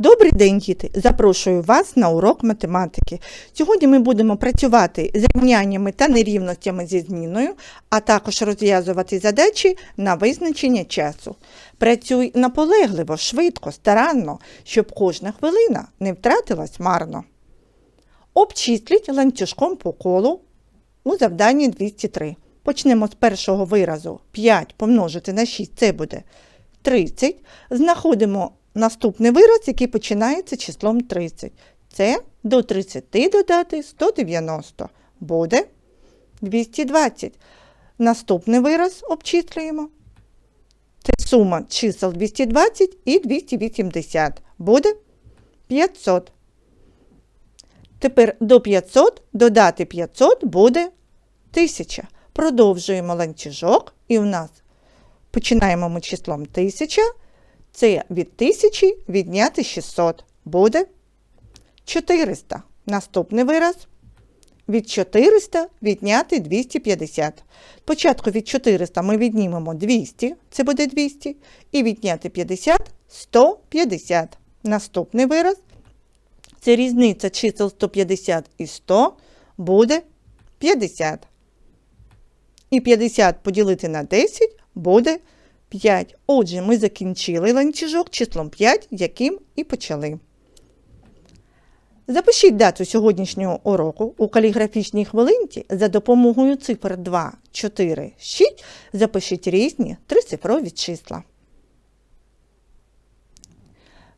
Добрий день, діти! Запрошую вас на урок математики. Сьогодні ми будемо працювати з рівняннями та нерівностями зі зміною, а також розв'язувати задачі на визначення часу. Працюй наполегливо, швидко, старанно, щоб кожна хвилина не втратилась марно. Обчисліть ланцюжком по колу у завданні 203. Почнемо з першого виразу. 5 помножити на 6 це буде 30. Знаходимо наступний вираз, який починається числом 30. Це до 30 додати 190. Буде 220. Наступний вираз обчислюємо. Це сума чисел 220 і 280. Буде 500. Тепер до 500 додати 500 буде 1000. Продовжуємо ланцюжок, і у нас починаємо ми числом 1000. Це від 1000 відняти 600. Буде 400. Наступний вираз. Від 400 відняти 250. Спочатку від 400 ми віднімемо 200, це буде 200, і відняти 50 150. Наступний вираз. Це різниця чисел 150 і 100 буде 50. І 50 поділити на 10 буде 5. Отже, ми закінчили ланцюжок числом 5, яким і почали. Запишіть дату сьогоднішнього уроку у каліграфічній хвилинці за допомогою цифр 2, 4, 6 запишіть різні трицифрові числа.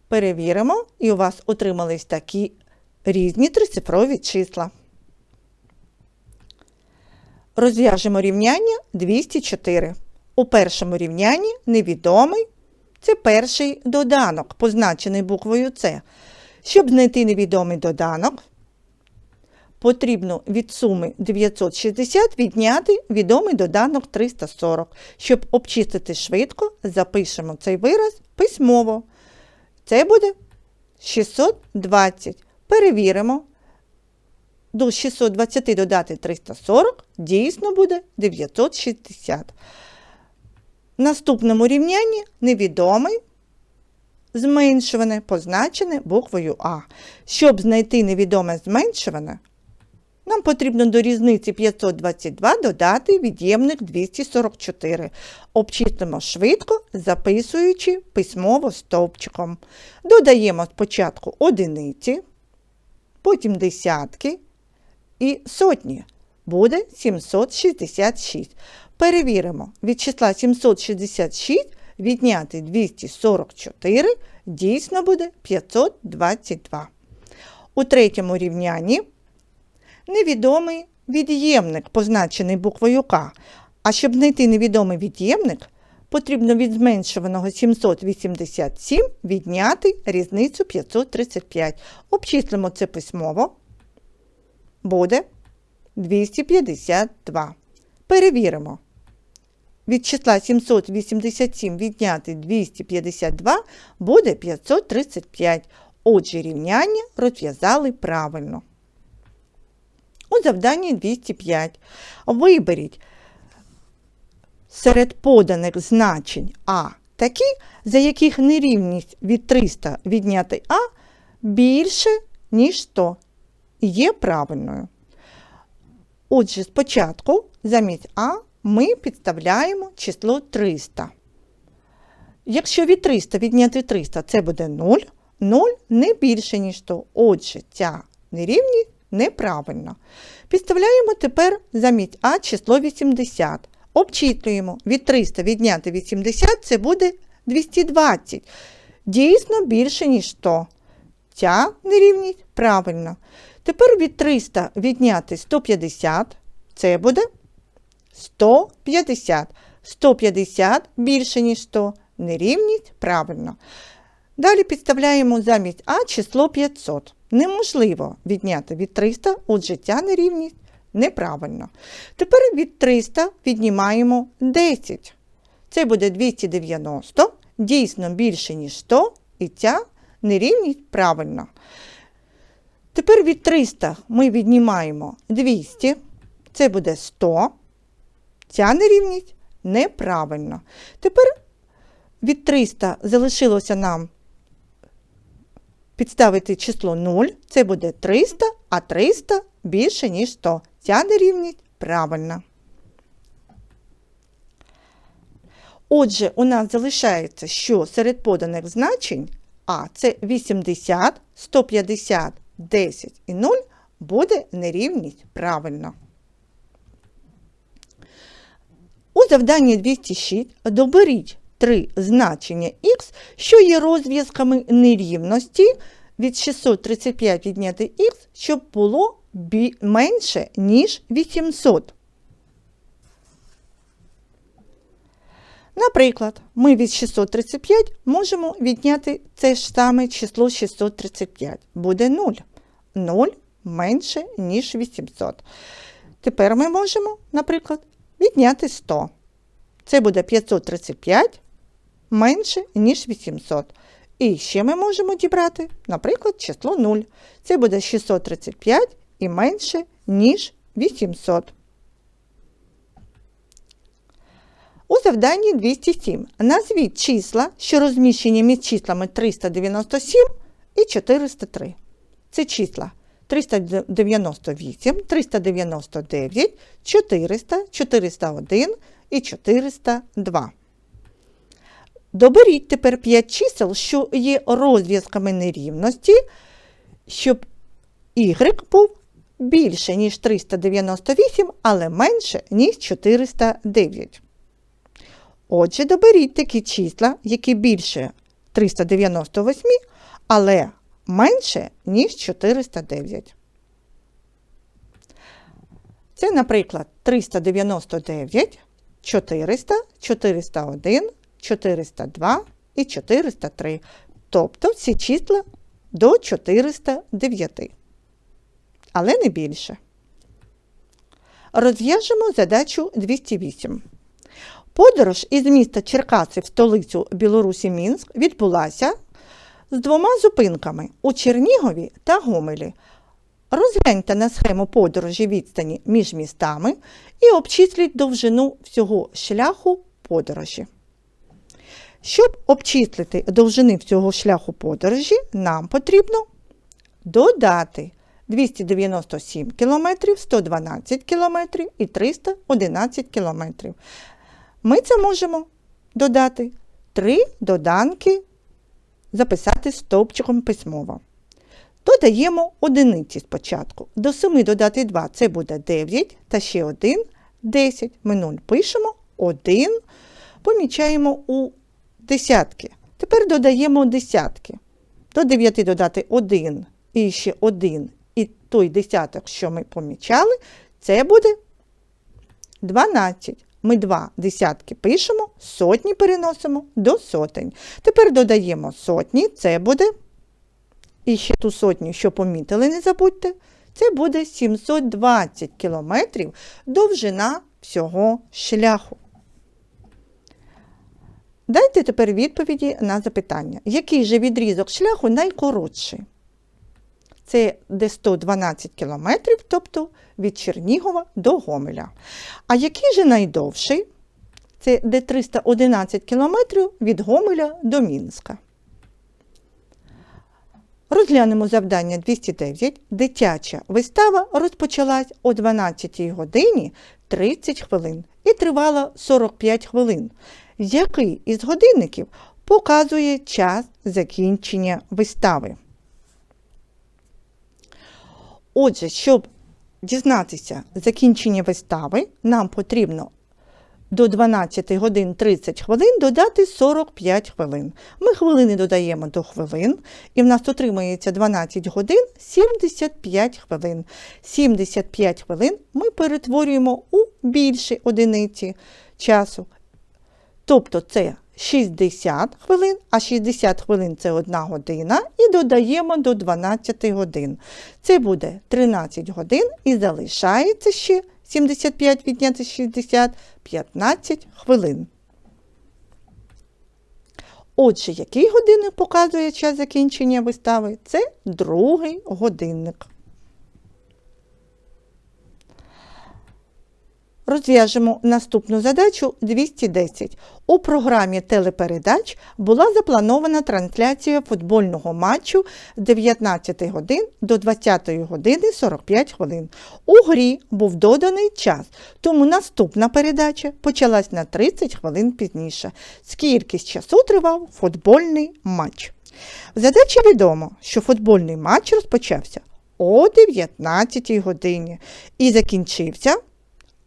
Перевіримо, і у вас отримались такі різні трицифрові числа. Розв'яжемо рівняння 204. У першому рівнянні невідомий це перший доданок, позначений буквою С. Щоб знайти невідомий доданок, потрібно від суми 960 відняти відомий доданок 340. Щоб обчистити швидко, запишемо цей вираз письмово. Це буде 620. Перевіримо. До 620 додати 340 дійсно буде 960. В наступному рівнянні невідомий зменшуване позначене буквою А. Щоб знайти невідоме зменшуване, нам потрібно до різниці 522 додати від'ємник 244. Обчислимо швидко, записуючи письмово стовпчиком. Додаємо спочатку одиниці, потім десятки і сотні. Буде 766. Перевіримо, від числа 766 відняти 244 дійсно буде 522. У третьому рівнянні невідомий від'ємник, позначений буквою К. А щоб знайти невідомий від'ємник, потрібно від зменшуваного 787 відняти різницю 535. Обчислимо це письмово. Буде 252. Перевіримо. Від числа 787 відняти 252 буде 535. Отже, рівняння розв'язали правильно. У завданні 205. Виберіть серед поданих значень А такі, за яких нерівність від 300 відняти А більше, ніж 100. Є правильною. Отже, спочатку замість А ми підставляємо число 300. Якщо від 300 відняти 300, це буде 0. 0 не більше, ніж 100. Отже, ця нерівність неправильна. Підставляємо тепер замість А число 80. Обчислюємо від 300 відняти 80, це буде 220. Дійсно більше, ніж 100. Ця нерівність правильна. Тепер від 300 відняти 150, це буде 150. 150 більше, ніж 100. Нерівність правильно. Далі підставляємо замість А число 500. Неможливо відняти від 300, отже, ця нерівність неправильно. Тепер від 300 віднімаємо 10. Це буде 290, дійсно більше, ніж 100, і ця нерівність правильна. Тепер від 300 ми віднімаємо 200, це буде 100. Ця нерівність неправильна. Тепер від 300 залишилося нам підставити число 0, це буде 300, а 300 більше, ніж 100. Ця нерівність правильна. Отже, у нас залишається, що серед поданих значень А це 80, 150, 10 і 0 буде нерівність правильно. У завданні 206 доберіть три значення х, що є розв'язками нерівності від 635 відняти х, щоб було менше, ніж 800. Наприклад, ми від 635 можемо відняти це ж саме число 635. Буде 0. 0 менше, ніж 800. Тепер ми можемо, наприклад, відняти 100. Це буде 535 менше, ніж 800. І ще ми можемо дібрати, наприклад, число 0. Це буде 635 і менше, ніж 800. У завданні 207 назвіть числа, що розміщені між числами 397 і 403. Це числа 398, 399, 400, 401 і 402. Доберіть тепер 5 чисел, що є розв'язками нерівності, щоб y був більше, ніж 398, але менше, ніж 409. Отже, доберіть такі числа, які більше 398, але менше, ніж 409. Це, наприклад, 399, 400, 401, 402 і 403. Тобто всі числа до 409. Але не більше. Розв'яжемо задачу 208. Подорож із міста Черкаси в столицю Білорусі Мінськ відбулася з двома зупинками у Чернігові та Гомелі. Розгляньте на схему подорожі відстані між містами і обчисліть довжину всього шляху подорожі. Щоб обчислити довжини всього шляху подорожі, нам потрібно додати 297 км, 112 км і 311 км. Ми це можемо додати три доданки, записати стовпчиком письмово. Додаємо одиниці спочатку. До 7 додати 2 це буде 9, та ще 1 10. Ми 0 пишемо, 1, помічаємо у десятки. Тепер додаємо десятки. До 9 додати 1 і ще 1, і той десяток, що ми помічали, це буде 12. Ми два десятки пишемо, сотні переносимо до сотень. Тепер додаємо сотні, це буде, і ще ту сотню, що помітили, не забудьте, це буде 720 кілометрів довжина всього шляху. Дайте тепер відповіді на запитання. Який же відрізок шляху найкоротший? Це де 112 кілометрів, тобто від Чернігова до Гомеля. А який же найдовший? Це де 311 кілометрів від Гомеля до Мінська. Розглянемо завдання 209. Дитяча вистава розпочалась о 12 годині 30 хвилин і тривала 45 хвилин. Який із годинників показує час закінчення вистави? Отже, щоб дізнатися закінчення вистави, нам потрібно до 12 годин 30 хвилин додати 45 хвилин. Ми хвилини додаємо до хвилин, і в нас отримується 12 годин 75 хвилин. 75 хвилин ми перетворюємо у більші одиниці часу. Тобто це 60 хвилин, а 60 хвилин це 1 година, і додаємо до 12 годин. Це буде 13 годин і залишається ще 75 відняти 60 15 хвилин. Отже, який годинник показує час закінчення вистави? Це другий годинник. Розв'яжемо наступну задачу 210. У програмі телепередач була запланована трансляція футбольного матчу з 19 годин до 20 години 45 хвилин. У грі був доданий час, тому наступна передача почалась на 30 хвилин пізніше. Скільки часу тривав футбольний матч? В задачі відомо, що футбольний матч розпочався о 19 годині і закінчився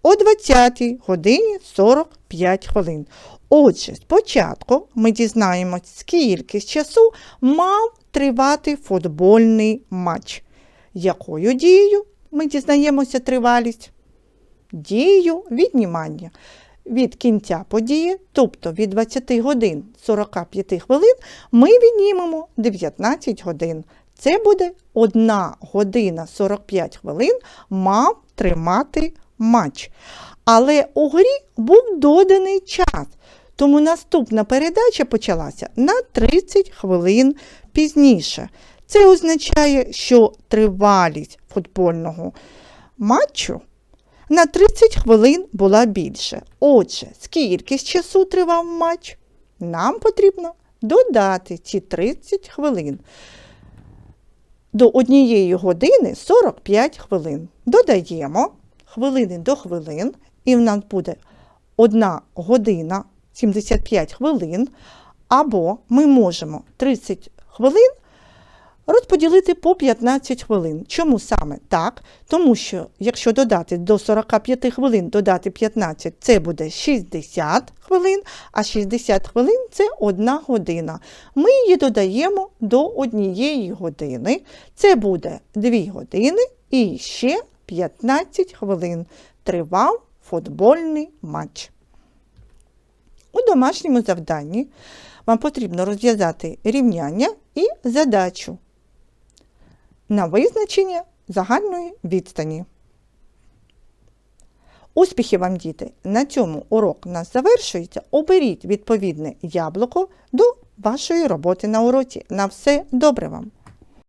о 20 годині 45 хвилин. Отже, спочатку ми дізнаємось, скільки з часу мав тривати футбольний матч. Якою дією ми дізнаємося тривалість? Дією віднімання. Від кінця події, тобто від 20 годин 45 хвилин, ми віднімемо 19 годин. Це буде 1 година 45 хвилин мав тримати матч. Але у грі був доданий час, тому наступна передача почалася на 30 хвилин пізніше. Це означає, що тривалість футбольного матчу на 30 хвилин була більше. Отже, скільки з часу тривав матч? Нам потрібно додати ці 30 хвилин. До однієї години 45 хвилин. Додаємо хвилини до хвилин, і в нас буде 1 година 75 хвилин, або ми можемо 30 хвилин розподілити по 15 хвилин. Чому саме так? Тому що, якщо додати до 45 хвилин, додати 15, це буде 60 хвилин, а 60 хвилин це 1 година. Ми її додаємо до 1 години. Це буде 2 години і ще 15 хвилин. Тривав футбольний матч. У домашньому завданні вам потрібно розв'язати рівняння і задачу на визначення загальної відстані. Успіхів вам, діти! На цьому урок у нас завершується. Оберіть відповідне яблуко до вашої роботи на уроці. На все добре вам!